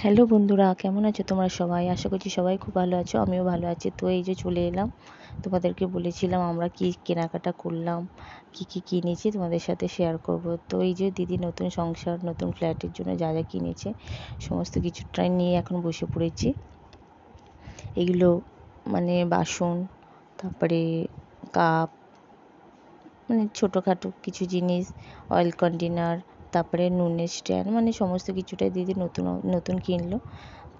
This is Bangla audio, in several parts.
হ্যালো বন্ধুরা, কেমন আছো তোমরা সবাই? আশা করছি সবাই খুব ভালো আছো, আমিও ভালো আছি। তো এই যে চলে এলাম, তোমাদেরকে বলেছিলাম আমরা কি কেনাকাটা করলাম, কি কি কিনেছি তোমাদের সাথে শেয়ার করব। তো এই যে দিদি নতুন সংসার, নতুন ফ্ল্যাটের জন্য যা যা কিনেছে, সমস্ত কিছু কিছুটাই নিয়ে এখন বসে পড়েছি। এগুলো মানে বাসন, তারপরে কাপ মানে ছোটোখাটো কিছু জিনিস অয়েল কন্টেনার তারপরে নুনের স্ট্যান্ড মানে সমস্ত কিছুটাই দিদি নতুন নতুন কিনলো।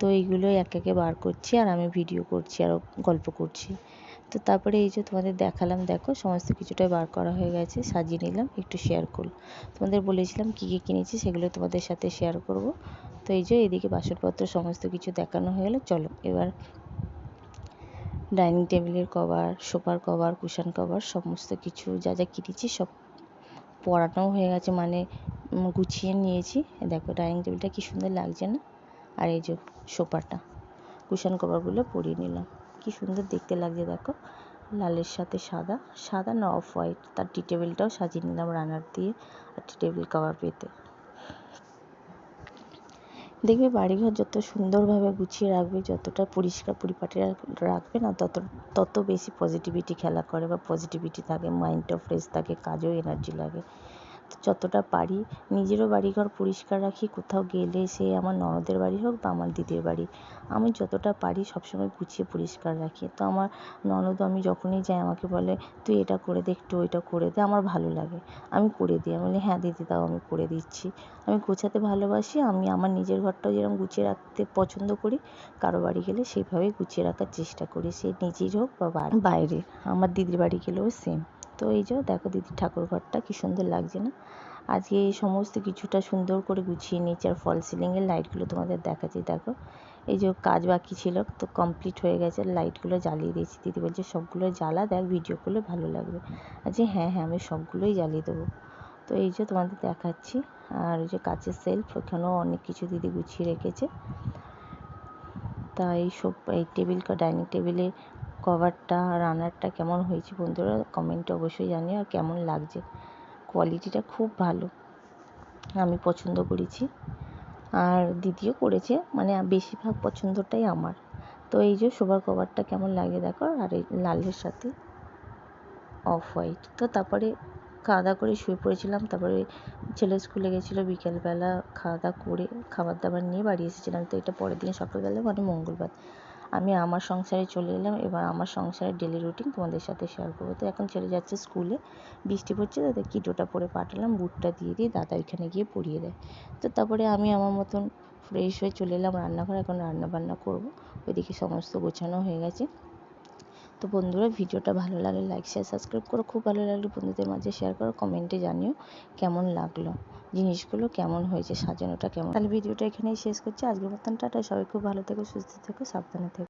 তো এইগুলোই এক একে বার করছি আর আমি ভিডিও করছি আর গল্প করছি। তো তারপরে এই যে তোমাদের দেখালাম, দেখো সমস্ত কিছুটাই বার করা হয়ে গেছে, সাজিয়ে নিলাম, একটু শেয়ার করল তোমাদের বলেছিলাম কী কী কিনেছি সেগুলো তোমাদের সাথে শেয়ার করব। তো এই যে এদিকে বাসনপত্র সমস্ত কিছু দেখানো হয়ে গেলো, চলো এবার ডাইনিং টেবিলের কভার, সোফার কভার, কুশন কভার, সমস্ত কিছু যা যা কিনেছি সব পরানোও হয়ে গেছে মানে গুছিয়ে নিয়েছি। দেখো, ডাইনিং টেবিলটা কি সুন্দর লাগছে না? আর এই যে সোফাটা, কুশন কভারগুলো পরিয়ে নিলাম। কি সুন্দর দেখতে লাগছে, দেখো। লালের সাথে সাদা সাদা না অফ হোয়াইট। তার টি টেবিলটাও সাজিয়ে নিলাম রানার দিয়ে আর টি টেবিল কভার পেতে। দেখবে বাড়িঘর যত সুন্দরভাবে গুছিয়ে রাখবে, যতটা পরিষ্কার পরিপাটি রাখবে না, তত তত বেশি পজিটিভিটি খেলা করে বা পজিটিভিটি থাকে মাইন্ডটাও ফ্রেশ থাকে, কাজেও এনার্জি লাগে। যতটা পারি, নিজেরও বাড়িঘর পরিষ্কার রাখি, কোথাও গেলে সে আমার ননদের বাড়ি হোক বা আমার দিদির বাড়ি। আমি যতটা পারি সবসময় গুছিয়ে পরিষ্কার রাখি। তো আমার ননদও আমি যখনই যাই আমাকে বলে, তুই এটা করে দে, একটু ওইটা করে দে, আমার ভালো লাগে। আমি করে দিই। আমি বলি হ্যাঁ দিদি, দাও, আমি করে দিচ্ছি। আমি গোছাতে ভালোবাসি। আমি আমার নিজের ঘরটাও যেরকম গুছিয়ে রাখতে পছন্দ করি, কারও বাড়ি গেলে সেইভাবেই গুছিয়ে রাখার চেষ্টা করি, সে নিজের হোক বা বাইরে আমার দিদির বাড়ি গেলেও সেম তো এই যে, দেখো দিদি ঠাকুর ঘরটা কী সুন্দর লাগছে না? আজকে এই সমস্ত কিছুটা সুন্দর করে গুছিয়ে নিয়েছি আর ফল সিলিংয়ের লাইটগুলো তোমাদের দেখাচ্ছি, দেখো। এই যে কাজ বাকি ছিল, তো কমপ্লিট হয়ে গেছে, লাইটগুলো জ্বালিয়ে দিয়েছি। দিদি বলছে, সবগুলো জ্বালা, দেখ ভিডিও করলে ভালো লাগবে। আজকে হ্যাঁ হ্যাঁ আমি সবগুলোই জ্বালিয়ে দেবো। তো এই যে তোমাদের দেখাচ্ছি, আর ওই যে কাচের সেলফ ওখানেও অনেক কিছু দিদি গুছিয়ে রেখেছে। তা এই সব, এই টেবিল ডাইনিং টেবিলে কভারটা রানারটা কেমন হয়েছে বন্ধুরা? কমেন্টে অবশ্যই জানিও আর কেমন লাগছে? কোয়ালিটিটা খুব ভালো। আমি পছন্দ করেছি। আর দিদিও করেছে মানে বেশিরভাগ পছন্দটাই আমার। তো এই যে শোবার কভারটা কেমন লাগে দেখো, আর এই লালের সাথে অফ হোয়াইট তো তারপরে খাওয়া দাওয়া করে শুয়ে পড়েছিলাম, তারপরে ছেলে স্কুলে গেছিল, বিকেলবেলা খাওয়া দাওয়া করে খাবার দাবার নিয়ে বাড়ি এসেছিলাম। তো এটা পরের দিন সকালবেলা মানে মঙ্গলবার। আমি আমার সংসারে চলে এলাম, এবার আমার সংসারের ডেলি রুটিন তোমাদের সাথে শেয়ার করব। তো এখন চলে যাচ্ছে স্কুলে বৃষ্টি পড়ছে, তাদের কিটোটা পরে পাঠালাম, বুটটা দিয়ে দিয়ে দাদা ওইখানে গিয়ে পরিয়ে দেয়। তো তারপরে আমি আমার মতন ফ্রেশ হয়ে চলে এলাম রান্নাঘরে, এখন রান্না বান্না করব। ওইদিকে সমস্ত গোছানো হয়ে গেছে। তো বন্ধুরা, ভিডিওটা ভালো লাগলে লাইক শেয়ার সাবস্ক্রাইব করো। খুব ভালো লাগলে বন্ধুদের মাঝে শেয়ার করো কমেন্টে জানিও কেমন লাগল। জিনিসগুলো কেমন হয়েছে, সাজানোটা কেমন। তাহলে ভিডিওটা এখানেই শেষ করছি। আজকের মতন টাটা। সবাই খুব ভালো থেকো, সুস্থ থেকো, সাবধানে থেকো।